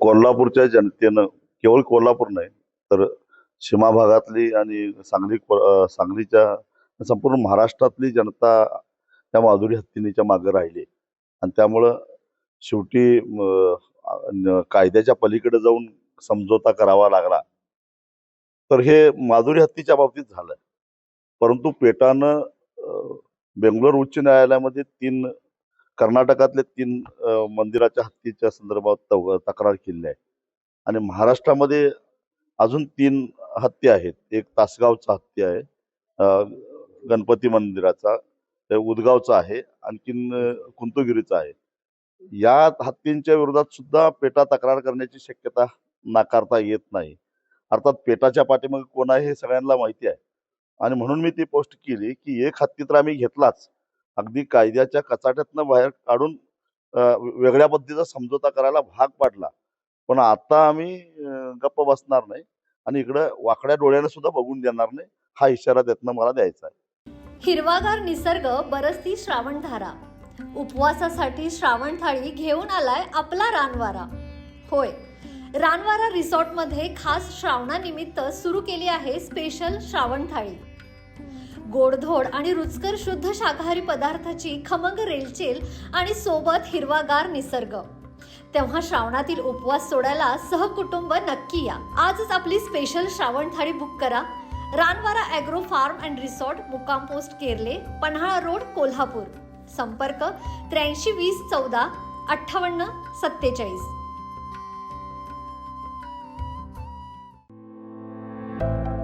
कोल्हापूरच्या जनतेनं केवळ कोल्हापूर नाही तर सीमा भागातली आणि सांगली सांगलीच्या संपूर्ण महाराष्ट्रातली जनता त्या माधुरी हत्तीनीच्या मागे राहिली. आणि त्यामुळं शेवटी कायद्याच्या पलीकडे जाऊन समझोता करावा लागला. तर हे माधुरी हत्तीच्या बाबतीत झालं. परंतु पेटानं बेंगलोर उच्च न्यायालयामध्ये तीन कर्नाटकातले तीन मंदिराच्या हत्तीच्या संदर्भात तव- तक्रार केली आहे. आणि महाराष्ट्रामध्ये अजून तीन हत्ती आहेत. एक तासगावचा हत्ती आहे गणपती मंदिराचा ते उदगावचा आहे आणखीन कुंतुगिरीचा आहे. या हत्तींच्या विरोधात सुद्धा पेटा तक्रार करण्याची शक्यता नाकारता येत नाही. अर्थात पेटाच्या पाठीमागे कोण आहे हे सगळ्यांना माहिती आहे. आणि म्हणून मी ती पोस्ट केली की एक हत्ती तर आम्ही घेतलाच. अगदी कायद्याच्या कचाट्यातनं बाहेर काढून वेगळ्या पद्धतीचा समझोता करायला भाग पाडला. पण आता आम्ही गप्प बसणार नाही आणि इकडं वाकड्या डोळ्याने सुद्धा बघून देणार नाही हा इशारा त्यातनं मला द्यायचा आहे. हिरवागार निसर्ग बरसती श्रावणधारा. उपवासासाठी श्रावण थाळी घेऊन आलाय आपला रानवारा. होय रानवारा रिसॉर्टमध्ये खास श्रावणानिमित्त सुरू केली आहे स्पेशल श्रावण थाळी. गोडधोड आणि रुचकर शुद्ध शाकाहारी पदार्थाची खमंग रेलचेल आणि सोबत हिरवागार निसर्ग. तेव्हा श्रावणातील उपवास सोडायला सहकुटुंब नक्की या. आजच आपली स्पेशल श्रावण थाळी बुक करा. Ranvara agro farm and resort मुक्काम पोस्ट केरले पन्हाळा रोड कोल्हापूर. संपर्क त्र्याऐंशी वीस चौदा अठ्ठावन्न सत्तेचाळीस. thank you